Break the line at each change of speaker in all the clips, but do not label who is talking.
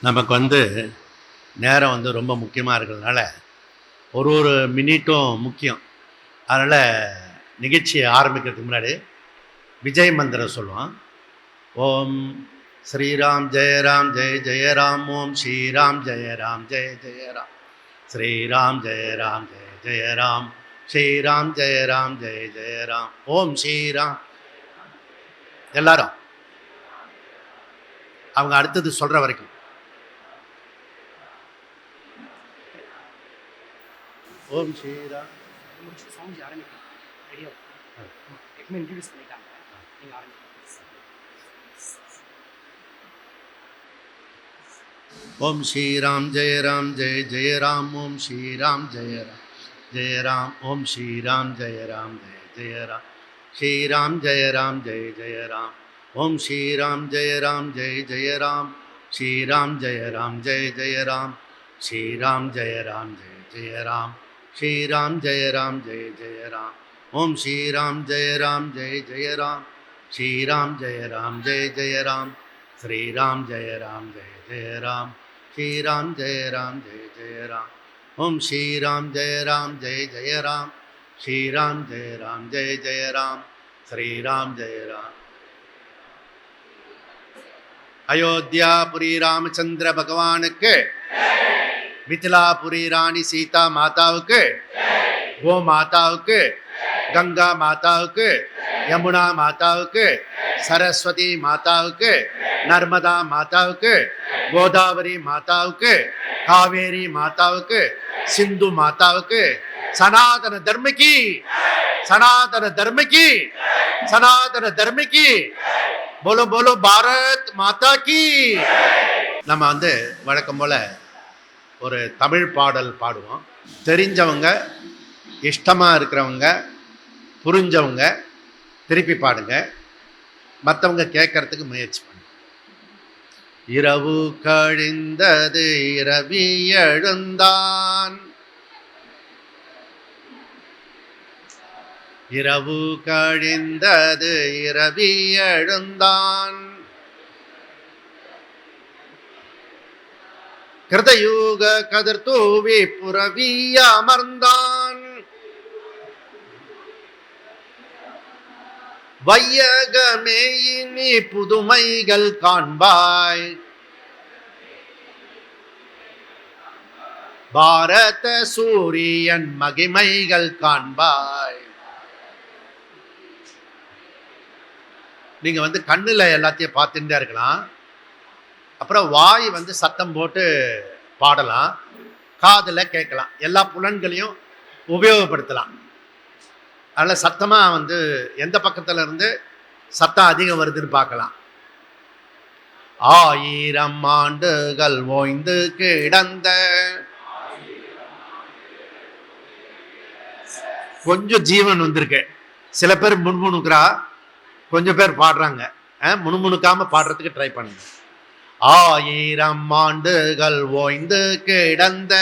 நமக்கு வந்து நேரம் வந்து ரொம்ப முக்கியமாக இருக்கிறதுனால ஒரு ஒரு மினிட்டும் முக்கியம். அதனால் நிகழ்ச்சியை ஆரம்பிக்கிறதுக்கு முன்னாடி விஜய் மந்திரம் சொல்லுவோம் ஓம் ஸ்ரீராம் ஜெயராம் ஜெய ஜெயராம் ஓம் ஸ்ரீராம் ஜெயராம் ஜெய ஜெயராம் ஸ்ரீராம் ஜெயராம் ஜெய ஜெயராம் ஸ்ரீராம் ஜெயராம் ஜெய ஜெயராம் ஓம் ஸ்ரீராம். எல்லாரும். அவங்க அடுத்தது சொல்கிற வரைக்கும். ஓம் ஸ்ரீராம்
முடிச்சு சாங் ஆரம்பிக்கலாம் ரெடியா எப்பவுமே இன்ட்ரடியூஸ் பண்ணிட்டாங்க நீங்க ஆரம்பிக்கலாம்
ஓம் ஸ்ரீராம் ஜெய ராம் ஜெய ஜெய ராம் ஓம் ஸ்ரீராம் ஜெய ராம் ஜெய ராம் ஓம் ஸ்ரீராம் ஜெய ராம் ஜெய ஜெய ராம் ஸ்ரீராம் ஜெய ராம் ஜெய ஜெய ராம் ஓம் ஸ்ரீராம் ஜெய ராம் ஜெய ஜெய ராம் ஸ்ரீராம் ஜெய ராம் ஜெய ஜெய ராம் ஸ்ரீராம் ஜெய ராம் ஜெய ஜெய ராம் ஸ்ரீராம் ஜெய ராம் ஜெய ஜெய ராம் ஓம் ஸ்ரீராம் ஜெய ராம் ஜெய ஜெய ராம் ஸ்ரீராம் ஜெய ராம் ஜெய ஜெய ராம் ஸ்ரீராம் ஜெய ராம் ஜெய ஜெய ராம் ஸ்ரீராம் ஜெய ராம் ஜெய ஜெய ராம் ஓம் ஸ்ரீராம் ஜெய ராம் ஜெய ஜெய ராம் ஸ்ரீராம் ஜெய ராம் ஜெய ஜெய ராம் ஸ்ரீராம் ஜெய ராம் அயோத்தியாபுரி ராமச்சந்திர பகவானுக்கு மிथिलाபுரி ராணி சீதா மாதாவுக்கு கோ மாதாவுக்கு கங்கா மாதாவுக்கு யமுனா மாதாவுக்கு சரஸ்வதி மாதாவுக்கு நர்மதா மாதாவுக்கு கோதாவரி மாதாவுக்கு காவேரி மாதாவுக்கு சிந்து மாதாவுக்கு சனாதன தர்மகி சனாதன தர்மகி சனாதன தர்மகி போலோ போலோ பாரத் மாதா கி நம்ம வந்து வழக்கம் போல ஒரு தமிழ் பாடல் பாடுவோம். தெரிஞ்சவங்க இஷ்டமாக இருக்கிறவங்க புரிஞ்சவங்க திருப்பி பாடுங்க. மற்றவங்க கேட்கறதுக்கு முயற்சி பண்ணுங்க. இரவு கழிந்தது இரவி எழுந்தான். இரவு கழிந்தது இரவி எழுந்தான். கிருதயூக கதிர் தூவி புறவிய அமர்ந்தான் வையகமே புதுமைகள் காண்பாய். பாரத சூரியன் மகிமைகள் காண்பாய். நீங்க வந்து கண்ணுல எல்லாத்தையும் பார்த்துட்டே இருக்கலாம். அப்புறம் வாய் வந்து சத்தம் போட்டு பாடலாம் காதில் கேட்கலாம். எல்லா புலன்களையும் உபயோகப்படுத்தலாம். அதில் சத்தமாக வந்து எந்த பக்கத்தில் இருந்து சத்தம் அதிகம் வருதுன்னு பார்க்கலாம். ஆயிரம் ஆண்டுகள் ஓய்ந்து கிடந்த கொஞ்சம் ஜீவன் வந்திருக்கு. சில பேர் முன்முணுக்கிறா கொஞ்சம் பேர் பாடுறாங்க. முணுமுணுக்காமல் பாடுறதுக்கு ட்ரை பண்ணுங்க. ஆயிரம் ஆண்டுகள் ஓய்ந்து கிடந்த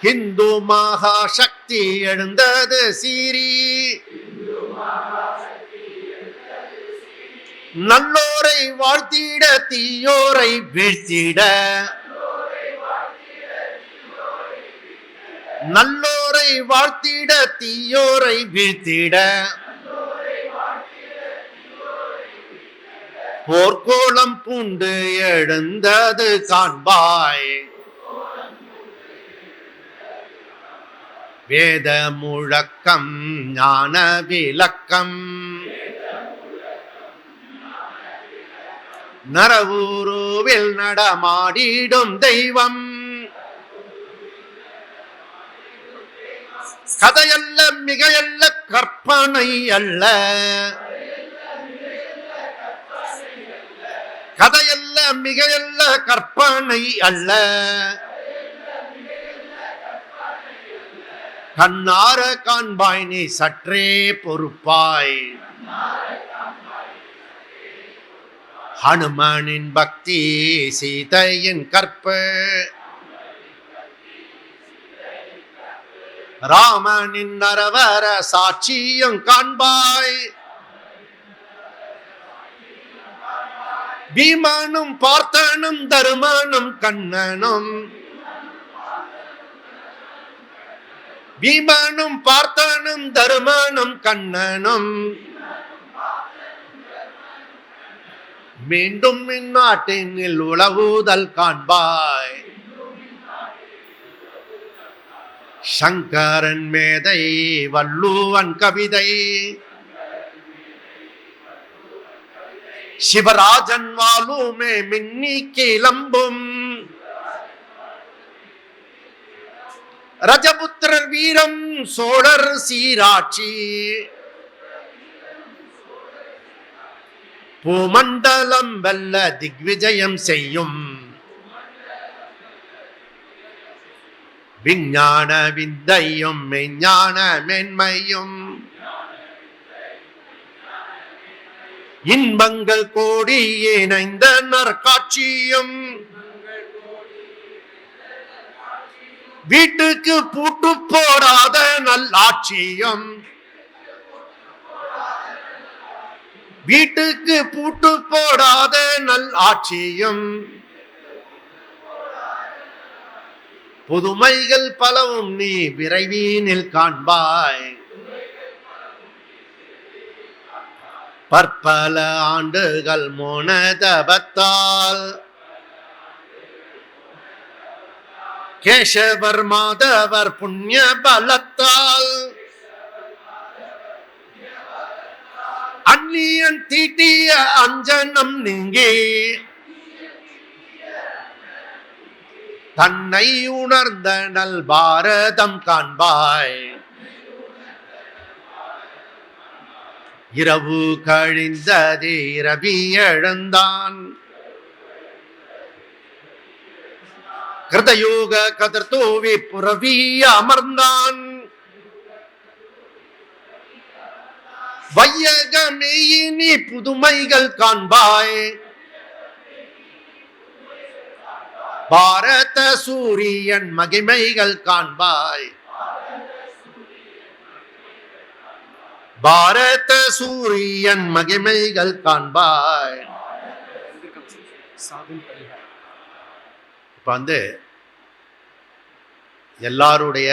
ஹிந்து மகாசக்தி எழுந்தது சீரி நல்லோரை வாழ்த்திட தீயோரை வீழ்த்திட. நல்லோரை வாழ்த்திட தீயோரை வீழ்த்திட. போர்க்கோளம் பூண்டு எழுந்தது காண்பாய். வேத முழக்கம் ஞான விளக்கம் நரவூருவில் நடமாடிடும் தெய்வம். கதையல்ல மிகையல்ல கற்பனை அல்ல. கதையல்ல மிகையல்ல கற்பனை அல்ல. கண்ணார காண்பாய் நீ சற்றே பொறுப்பாய். ஹனுமனின் பக்தி சீதையின் கற்பு. ராமனின் நரவர சாட்சியும் காண்பாய். பீமானும் பார்த்தானும் தருமானும் கண்ணனும். பீமானும் பார்த்தானும் தருமானும் கண்ணனும். மீண்டும் இந்நாட்டினில் உளவுதல் காண்பாய். சங்கரன் மேதை வள்ளுவன் கவிதை. சிவராஜன் வாழுமே மின்னி கிளம்பும் ரஜபுத்திரர் வீரம் சோழர் சீராட்சி பூமண்டலம் வெல்ல திக்விஜயம் செய்யும் விஞ்ஞான வித்தையும் மெஞ்ஞான மென்மையும் இன்பங்கள் கோடி இணைந்த நற்காட்சியும் வீட்டுக்கு பூட்டு போடாத நல்லாட்சியம் வீட்டுக்கு பூட்டு போடாத நல்லாட்சியம் புதுமைகள் பலவும் நீ விரைவீனில் காண்பாய். பற்பல ஆண்டுகள் மோனதபத்தால். கேசவர் மாதவர் புண்ணிய பலத்தால். அந்நியன் தீட்டிய அஞ்சனம் நீங்கி. தன்னை உணர்ந்த நல் பாரதம் காண்பாய். இரவு கழிந்ததே ரவி எழுந்தான். கிருதயோக கதர் தோவி புறவி அமர்ந்தான். வையகமேயினி புதுமைகள் காண்பாய். பாரத சூரியன் மகிமைகள் காண்பாய். பாரத சூரியன் மகிமைகள் காண்பாய்.
சாகும்
இப்போ வந்து எல்லாருடைய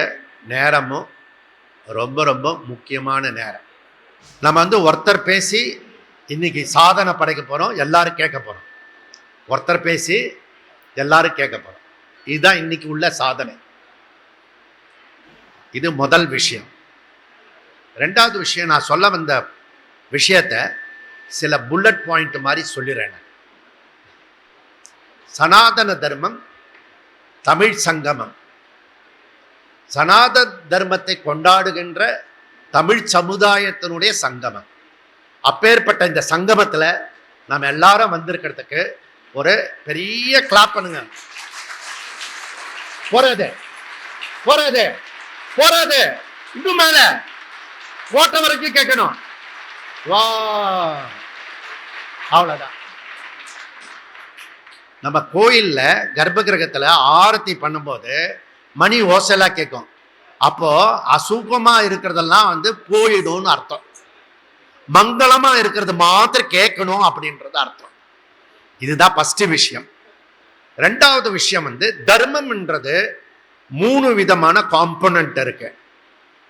நேரமும் ரொம்ப ரொம்ப முக்கியமான நேரம். நம்ம வந்து ஒருத்தர் பேசி இன்னைக்கு சாதனை படைக்க போகிறோம் எல்லாரும் கேட்க போகிறோம் ஒருத்தர் பேசி எல்லாரும் கேட்க போகிறோம் இதுதான் இன்னைக்கு உள்ள சாதனை. இது முதல் விஷயம். ரெண்டாவது விஷயம் நான் சொல்ல வந்த விஷயத்த சில புல்லட் பாயிண்ட் மாதிரி சொல்லிடுறேன் சனாதன தர்மம் தமிழ் சங்கமம். சனாதன தர்மத்தை கொண்டாடுகின்ற தமிழ் சமுதாயத்தினுடைய சங்கமம். அப்பேற்பட்ட இந்த சங்கமத்தில் நம்ம எல்லாரும் வந்திருக்கிறதுக்கு ஒரு பெரிய கிளாப் பண்ணுங்க. போறது போறது போறது இன்னும் மேலே. போட்ட வரைக்கும் கேட்கணும். வா. அவ்வளவுதான். நம்ம கோயில்ல கர்ப்ப கிரகத்துல ஆரத்தி பண்ணும்போது மணி ஓசலா கேட்கும். அப்போ அசூப்பமா இருக்கிறதெல்லாம் வந்து போயிடும்னு அர்த்தம். மங்களமா இருக்கிறது மாத்திரம் கேட்கணும் அப்படின்றது அர்த்தம். இதுதான் ஃபர்ஸ்ட் விஷயம். ரெண்டாவது விஷயம் வந்து தர்மம்ன்றது மூணு விதமான காம்பனண்ட் இருக்கு.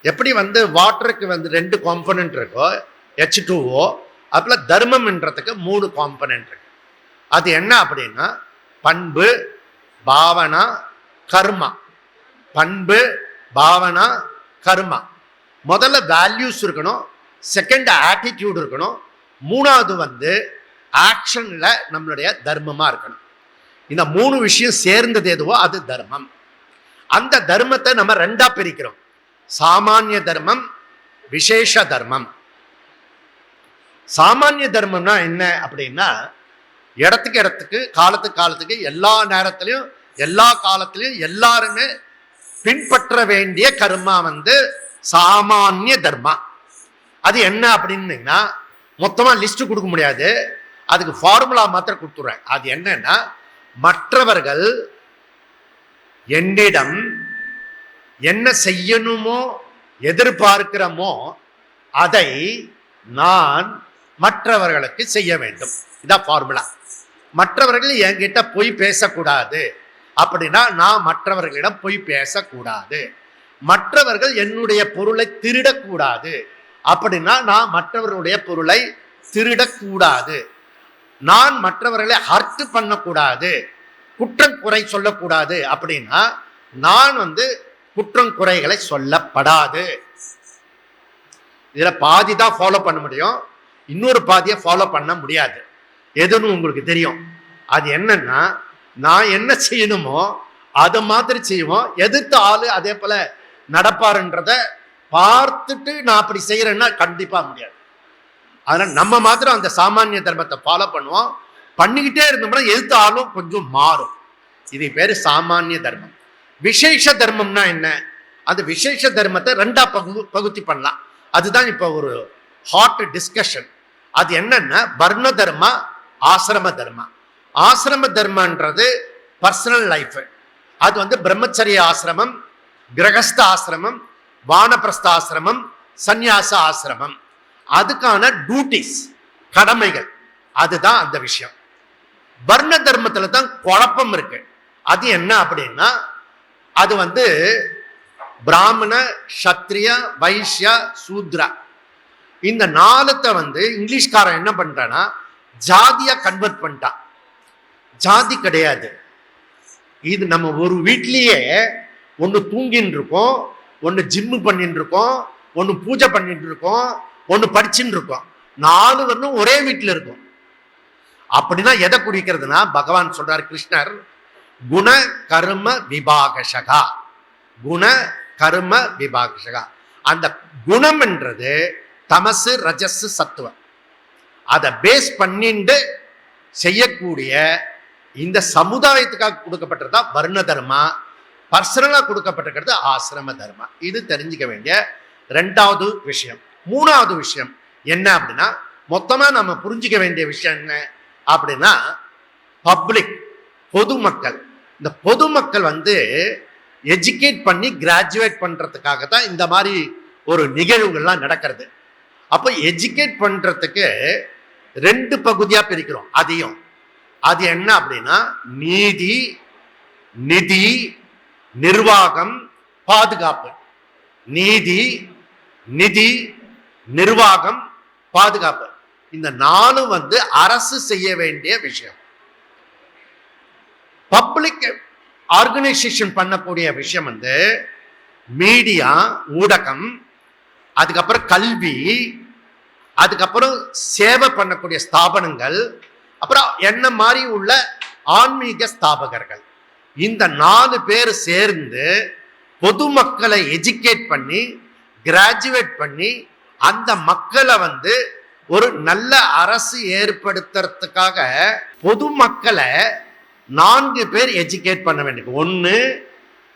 எப்படி வந்து வாட்டருக்கு வந்து ரெண்டு காம்பனண்ட் இருக்கோ ஹெச் டூஓ அதில் தர்மம்ன்றதுக்கு மூணு காம்பனண்ட் இருக்கு. அது என்ன அப்படின்னா பண்பு பாவனா கர்மா. பண்பு பாவனா கர்மா. முதல்ல வேல்யூஸ் இருக்கணும் செகண்ட் ஆட்டிடியூட் இருக்கணும் மூணாவது வந்து ஆக்ஷனில் நம்மளுடைய தர்மமாக இருக்கணும். இந்த மூணு விஷயம் சேர்ந்தது எதுவோ அது தர்மம். அந்த தர்மத்தை நம்ம ரெண்டாக பிரிக்கிறோம். சாமானிய தர்மம் விசேஷ தர்மம். சாமானிய தர்மம்னா என்ன அப்படின்னா இடத்துக்கு இடத்துக்கு காலத்துக்கு காலத்துக்கு எல்லா நேரத்திலையும் எல்லா காலத்திலையும் எல்லாருமே பின்பற்ற வேண்டிய கர்மா வந்து சாமானிய தர்மா. அது என்ன அப்படின்னீங்கன்னா மொத்தமாக லிஸ்ட் கொடுக்க முடியாது. அதுக்கு ஃபார்முலா மாத்திரம் கொடுத்துட்றேன் அது என்னன்னா மற்றவர்கள் என்னிடம் என்ன செய்யணுமோ எதிர்பார்க்கிறோமோ அதை நான் மற்றவர்களுக்கு செய்ய வேண்டும். இதான் ஃபார்முலா மற்றவர்கள் என்கிட்ட பொய் பேசக்கூடாது. அப்படின்னா நான் மற்றவர்களிடம் பொய் பேசக்கூடாது. மற்றவர்கள் என்னுடைய பொருளை திருடக்கூடாது. அப்படின்னா நான் மற்றவர்களுடைய பொருளை திருடக்கூடாது. நான் மற்றவர்களை ஹர்ட் பண்ணக்கூடாது. குற்றம் குறை சொல்லக்கூடாது. அப்படின்னா நான் வந்து குற்றம் குறைகளை சொல்லப்படாது. இதில் பாதி தான் ஃபாலோ பண்ண முடியும். இன்னொரு பாதியை ஃபாலோ பண்ண முடியாது. எதுன்னு உங்களுக்கு தெரியும். அது என்னன்னா நான் என்ன செய்யணுமோ அதை மாதிரி செய்வோம். எதிர்த்த ஆளு அதே போல நடப்பாருன்றத பார்த்துட்டு நான் அப்படி செய்யறேன்னா கண்டிப்பாக முடியாது. அதனால் நம்ம மாத்திரம் அந்த சாமானிய தர்மத்தை ஃபாலோ பண்ணுவோம். பண்ணிக்கிட்டே இருந்தோம்னா எதிர்த்த ஆளும் கொஞ்சம் மாறும். இது பேர் சாமானிய தர்மம். விசேஷ தர்மம்னா என்ன? அந்த விசேஷ தர்மத்தை ரெண்டா பகு பகுதி பண்ணலாம். அதுதான் இப்போ ஒரு ஹாட் டிஸ்கஷன் அது என்னன்னா வர்ண தர்மா ஆசிரம தர்மா. ஆசிரம தர்மன்றது பர்சனல் லைஃப் அது வந்து பிரம்மச்சரிய ஆசிரமம் கிரகஸ்த ஆசிரமம் வானப்பிரஸ்த ஆசிரமம் சந்நியாச ஆசிரமம். அதுக்கான டியூட்டிஸ் கடமைகள். அதுதான் அந்த விஷயம். வர்ண தர்மத்தில் தான் குழப்பம் இருக்கு. அது என்ன அப்படின்னா அது வந்து பிராமண சத்திரிய வைஷ்ய சூத்ரா. இந்த நாலத்தை வந்து இங்கிலீஷ்காரன் என்ன பண்ணிட்டான்னா ஜாதியாக கன்வெர்ட் பண்ணிட்டான் ஜாதி கிடையாது. இது நம்ம ஒரு வீட்லேயே ஒன்று தூங்கின்னு இருக்கோம் ஒன்று ஜிம்மு பண்ணிட்டு இருக்கோம் ஒன்று பூஜை பண்ணிட்டு இருக்கோம் ஒன்று படிச்சுட்டு இருக்கோம் நாலு வரணும் ஒரே வீட்டில் இருக்கும். அப்படின்னா எதை குறிக்கிறதுனா பகவான் சொல்றார் கிருஷ்ணர் குண கர்ம விபாகசகா. குண கர்ம விபாகசகா. அந்த குணம் என்றது தமசு ரஜஸ் சத்துவம் அதை பேஸ் பண்ணிண்டு செய்யக்கூடிய இந்த சமுதாயத்துக்காக கொடுக்கப்பட்டதா வர்ண தர்மா பர்சனலாக கொடுக்கப்பட்டிருக்கிறது ஆசிரம தர்மா. இது தெரிஞ்சுக்க வேண்டிய ரெண்டாவது விஷயம். மூணாவது விஷயம் என்ன அப்படின்னா மொத்தமாக நம்ம புரிஞ்சுக்க வேண்டிய விஷயம் என்ன அப்படின்னா பப்ளிக் பொதுமக்கள். இந்த பொதுமக்கள் வந்து எஜுகேட் பண்ணி கிராஜுவேட் பண்ணுறதுக்காக தான் இந்த மாதிரி ஒரு நிகழ்வுகள்லாம் நடக்கிறது. அப்போ எஜுகேட் பண்ணுறதுக்கு ரெண்டு பகுதியாக பிரிக்கிறோம். அதையும். அது என்ன அப்படின்னா நீதி நிதி நிர்வாகம் பாதுகாப்பு. நீதி நிதி நிர்வாகம் பாதுகாப்பு. இந்த நாலும் வந்து அரசு செய்ய வேண்டிய விஷயம். பப்ளிக் ஆர்கனைசேஷன் பண்ணக்கூடிய விஷயம் வந்து மீடியா ஊடகம் அதுக்கப்புறம் கல்வி அதுக்கப்புறம் சேவை பண்ணக்கூடிய ஸ்தாபனங்கள் அப்புறம் என்ன மாதிரி உள்ள ஆன்மீக ஸ்தாபகர்கள். இந்த நாலு பேர் சேர்ந்து பொதுமக்களை எஜுகேட் பண்ணி கிராஜுவேட் பண்ணி அந்த மக்களை வந்து ஒரு நல்ல அரசு ஏற்படுத்துறதுக்காக பொதுமக்களை நான்கு பேர் எஜுகேட் பண்ண வேண்டியது ஒன்று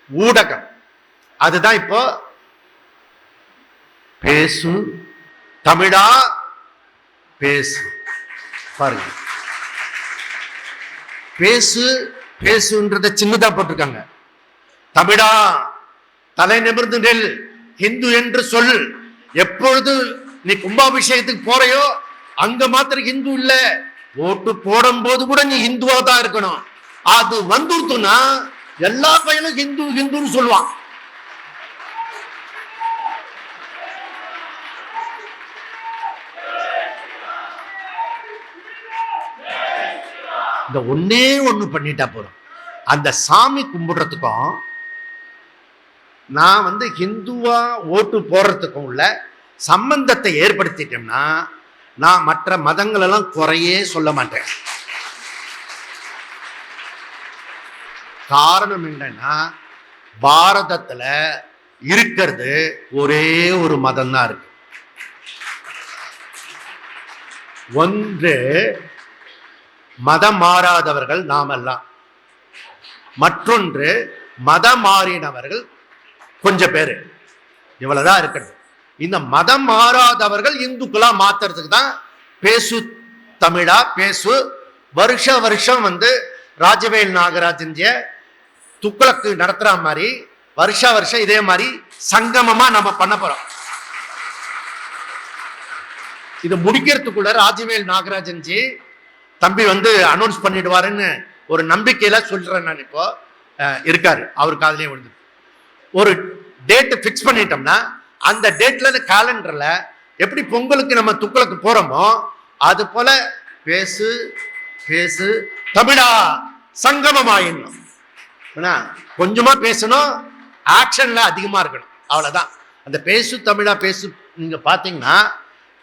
ஊடகம். அதுதான் இப்போ பேசு தமிழா பேசு. பாருங்க. பேசு பேசுன்றத சின்னதா போட்டிருக்காங்க. தமிழா தலை நிமிர்ந்து நெல் ஹிந்து என்று சொல். எப்பொழுது நீ கும்பாபிஷேகத்துக்கு போறையோ அங்க மாத்திரம் ஹிந்து இல்ல. ஓட்டு போடும் போது கூட நீ ஹிந்துவா தான் இருக்கணும். அது வந்துருத்துனா எல்லா பையனும் ஹிந்து ஹிந்துன்னு சொல்லுவான். இந்த ஒன்னே ஒண்ணு பண்ணிட்டா போதும். அந்த சாமி கும்பிடுறதுக்கும் நான் வந்து ஹிந்துவா ஓட்டு போடுறதுக்கும் உள்ள சம்பந்தத்தை ஏற்படுத்திட்டோம்னா நான் மற்ற மதங்களெல்லாம் குறையே சொல்ல மாட்டேன். காரணம் என்னன்னா பாரதத்துல இருக்கிறது ஒரே ஒரு மதம் தான் இருக்கு. ஒன்று மதம் மாறாதவர்கள் நாமெல்லாம். மற்றொன்று மதம் மாறினவர்கள் கொஞ்சம் பேர். இவ்வளவுதான் இருக்கிறது. இந்த மதம் மாறாதவர்கள் இந்துக்களா மாத்துறதுக்கு தான் பேசு தமிழா பேசு வருஷ வருஷம் வந்து ராஜவேல் நாகராஜன் துக்ளக்கு நடத்துற மாதிரி வருஷா வருஷம் இதே மாதிரி சங்கமமா நம்ம பண்ண போறோம். இது முடிக்கிறதுக்குள்ள ராஜவேல் நாகராஜன்ஜி தம்பி வந்து அனௌன்ஸ் பண்ணிடுவாருன்னு ஒரு நம்பிக்கையில சொல்றேன் நான் இப்போ. இருக்காரு அவர் காதுலயே விழுந்து. ஒரு டேட் ஃபிக்ஸ் பண்ணிட்டோம்னா அந்த டேட்ல கேலண்டர்ல எப்படி பொங்கலுக்கு நம்ம துக்களுக்கு போறோமோ அது போல பேசு பேசு தமிழா சங்கமமாயிடணும் என்ன? கொஞ்சமா பேசணும் ஆக்ஷன்ல அதிகமா இருக்கணும். அவ்வளவுதான். அந்த பேசு தமிழா பேசு நீங்க பாத்தீங்கன்னா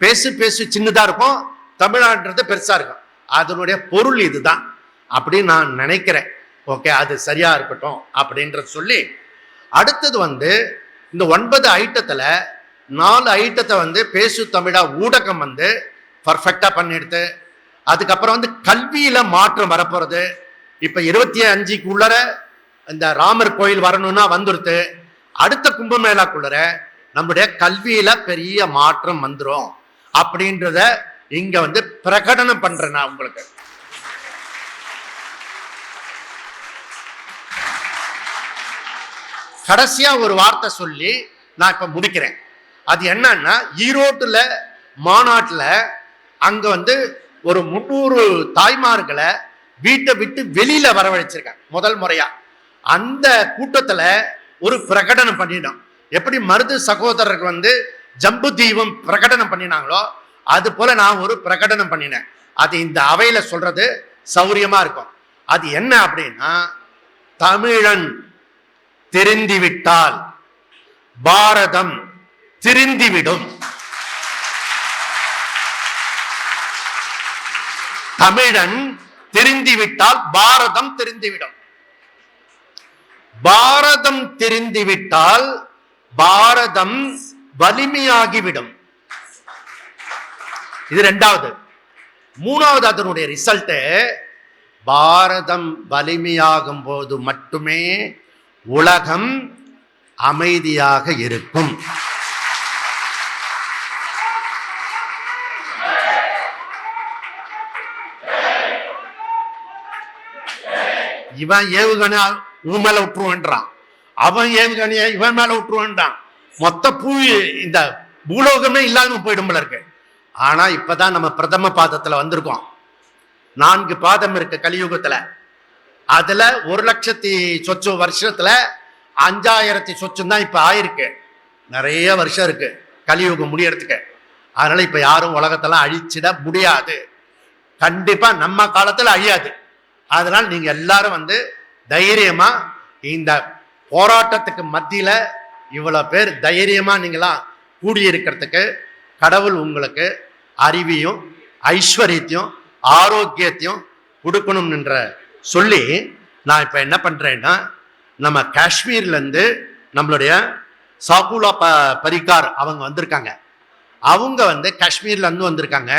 பேசு பேசு சின்னதா இருக்கும் தமிழான்றது பெருசா இருக்கும். அதனுடைய பொருள் இதுதான். அப்படின்னு நான் நினைக்கிறேன். ஓகே அது சரியா இருக்கட்டும் அப்படின்றத சொல்லி அடுத்தது வந்து இந்த ஒன்பது ஐட்டத்தில் நாலு ஐட்டத்தை வந்து பேசு தமிழா ஊடகம் வந்து பர்ஃபெக்டாக பண்ணிடுது. அதுக்கப்புறம் வந்து கல்வியில் மாற்றம் வரப்போகிறது இப்போ இருபத்தி அஞ்சுக்கு உள்ளர இந்த ராமர் கோயில் வரணும்னா வந்துடுத்து அடுத்த கும்பமேளாக்குள்ளர நம்முடைய கல்வியில பெரிய மாற்றம் வந்துடும் அப்படின்றத இங்க வந்து பிரகடனம் பண்றேன் நான் உங்களுக்கு. கடைசியா ஒரு வார்த்தை சொல்லி நான் இப்ப முடிக்கிறேன். அது என்னன்னா ஈரோட்டுல மாநாட்டுல அங்க வந்து ஒரு முன்னூறு தாய்மார்களை வீட்டை விட்டு வெளியில வரவழைச்சிருக்காங்க முதல் முறையா. அந்த கூட்டத்துல ஒரு பிரகடனம் பண்ணிடும் எப்படி மருது சகோதரருக்கு வந்து ஜம்பு தீபம் பிரகடனம் பண்ணினாங்களோ அது போல நான் ஒரு பிரகடனம் பண்ணினேன். அது இந்த அவையில சொல்றது சௌரியமா இருக்கும். அது என்ன அப்படின்னா தமிழன் தெரிந்துவிட்டால் பாரதம் திருந்திவிடும். தமிழன் தெரிந்துவிட்டால் பாரதம் தெரிந்துவிடும். பாரதம் தெரிந்துவிட்டால் பாரதம் வலிமையாகிவிடும். இது ரெண்டாவது. மூணாவது அதனுடைய ரிசல்ட் பாரதம் வலிமையாகும் போது மட்டுமே உலகம் அமைதியாக இருக்கும். இவன் ஏவுகணை உன் மேல விட்டுருவான்றான். அவன் ஏவுகணைய இவன் மேல விட்டுருவான்றான். மொத்த பூ இந்த பூலோகமே இல்லாம போயிடும் போல இருக்கு. ஆனா இப்பதான் நம்ம பிரதம பாதத்துல வந்திருக்கோம். நான்கு பாதம் இருக்கு கலியுகத்துல. அதுல ஒரு லட்சத்தி சொச்சு வருஷத்துல அஞ்சாயிரத்தி சொச்சம் தான் இப்ப ஆயிருக்கு. நிறைய வருஷம் இருக்கு கலியுகம் முடியறதுக்கு. அதனால இப்ப யாரும் உலகத்தெல்லாம் அழிச்சிட முடியாது. கண்டிப்பா நம்ம காலத்துல அழியாது. அதனால் நீங்க எல்லாரும் வந்து தைரியமா இந்த போராட்டத்துக்கு மத்தியில இவ்வளவு பேர் தைரியமா நீங்களாம் கூடியிருக்கிறதுக்கு கடவுள் உங்களுக்கு அறிவியும் ஐஸ்வர்யத்தையும் ஆரோக்கியத்தையும் கொடுக்கணும்ன்ற சொல்லி நான் இப்போ என்ன பண்ணுறேன்னா நம்ம காஷ்மீர்லேருந்து நம்மளுடைய சாகுலா ப பரிகார் அவங்க வந்திருக்காங்க. அவங்க வந்து காஷ்மீர்லேருந்து வந்திருக்காங்க.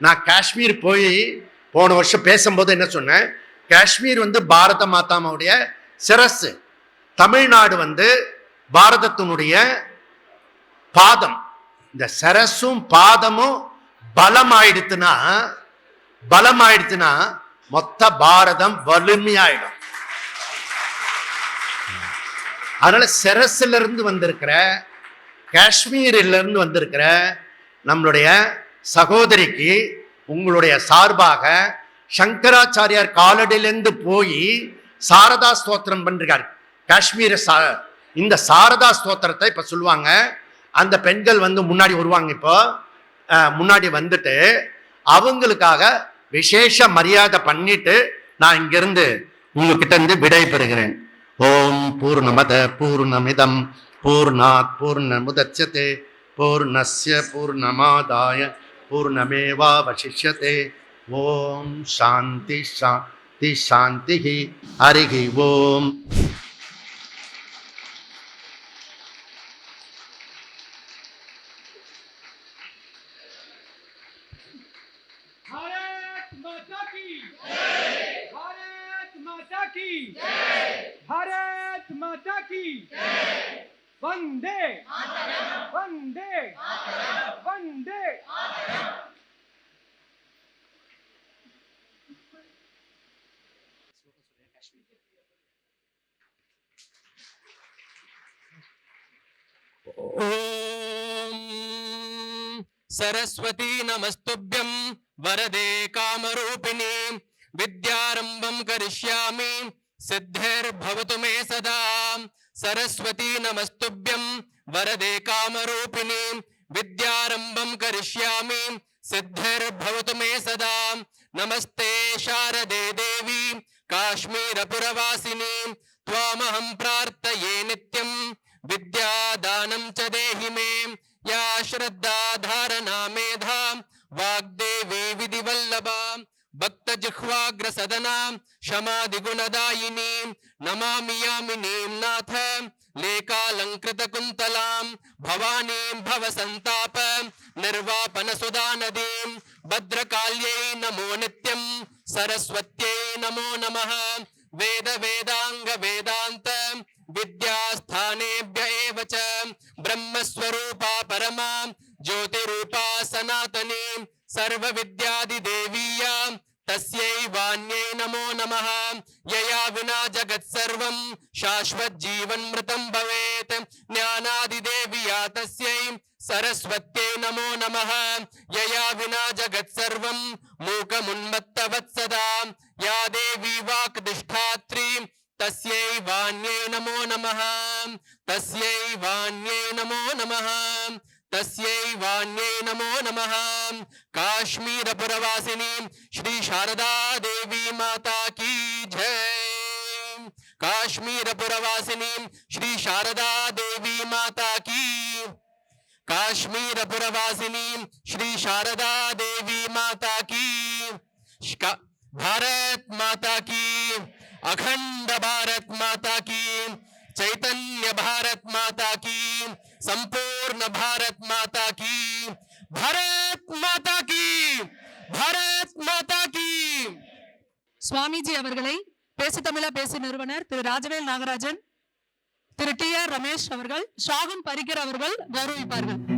நான் காஷ்மீர் போய் போன வருஷம் பேசும்போது என்ன சொன்னேன்? காஷ்மீர் வந்து பாரத மாதாமாவுடைய சிரசு. தமிழ்நாடு வந்து பாரதத்தினுடைய பாதம். இந்த சரசும் பாதமும் பலம் ஆயிடுத்துன்னா பலம் ஆயிடுத்துன்னா மொத்த பாரதம் வலிமையாயிடும். அதனால சிரஸ்ல இருந்து வந்திருக்கிற காஷ்மீரில் இருந்து வந்திருக்கிற நம்மளுடைய சகோதரிக்கு உங்களுடைய சார்பாக சங்கராச்சாரியார் காலடியிலேருந்து போய் சாரதா ஸ்தோத்திரம் பண்ணுறார் காஷ்மீர சா இந்த சாரதா ஸ்தோத்திரத்தை இப்போ சொல்லுவாங்க. அந்த பெண்கள் வந்து முன்னாடி வருவாங்க இப்போ. முன்னாடி வந்துட்டு அவங்களுக்காக விசேஷ மரியாதை பண்ணிட்டு நான் இங்கிருந்து உங்ககிட்ட இருந்து விடை பெறுகிறேன். ஓம் பூர்ணமத பூர்ணமிதம். பூர்ணாத் பூர்ணமுதட்சதே பூர்ணஸ்ய பூர்ணமாதாய. பூர்ணமேவா வசிஷத்தே ओम शांति शांति शांति
ही हरि ही ओम। माता की वंदे। वंदे। वंदे। वंदे
सरस्वती नमस्तुभ्यं वरदे कामरूपिणी, विद्यारम्भं करिष्यामि, सिद्धिर्भवतु मे सदा। सरस्वती नमस्तुभ्यं वरदे कामरूपिणी, विद्यारम्भं करिष्यामि, सिद्धिर्भवतु मे सदा। नमस्ते शारदे देवी, काश्मीरपुरवासिनी, त्वामहं प्रार्थये नित्यं विद्यादानं च देहि मे, या श्रद्धा धारणा मेधा वाग्देवी विधिवल्लभा, भक्तजिह्वाग्रसदना, क्षमादिगुणदायिनी, नमामि यामिनीं नाथ, लेकालङ्कृतकुन्तलां, भवानीं भवसन्ताप निर्वापनसुधानदीं भद्रकाल्यै नमो नित्यं, सरस्वत्यै नमो नमः। वेद वेदाङ्ग वेदान्त विद्यास्थानेभ्य एव च। ब्रह्मस्वरूपा परमा ज्योतिरूपा सनातनी सर्वविद्यादिदेवीया तस्यै वाण्यै नमो नमः। यया विना जगत् सर्वं शाश्वज्जीवन्मृतं भवेत्। ज्ञानादिदेव्या तस्यै सरस्वत्यै नमो नमः। यया विना जगत् सर्वं मूकमुन्मत्तवत्सदा या देवी वाक्दिष्ठात्री तस्यै वाण्यै नमो नमः। तस्यै नमो नमः। तस्यै नमो नमः। काश्मीरपुरवासिनी, श्री शारदा देवी माता की जय। काश्मीरपुरवासिनी, श्री शारदा देवी माता की काश्मीरपुरवासिनी श्री शारदा देवी माता की श्का- भारत माता की अखंड भारत माता की चैतन्य भारत माता की संपूर्ण भारत माता की भारत माता की भारत माता की
சுவாமிஜி அவர்களை பேசு தமிழா பேசு நிறுவனர் திரு ராஜவேல் நாகராஜன் திரு டி ஆர் ரமேஷ் அவர்கள் சாகம் பறிக்கிறவர்கள் அவர்கள் கௌரவிப்பார்கள்.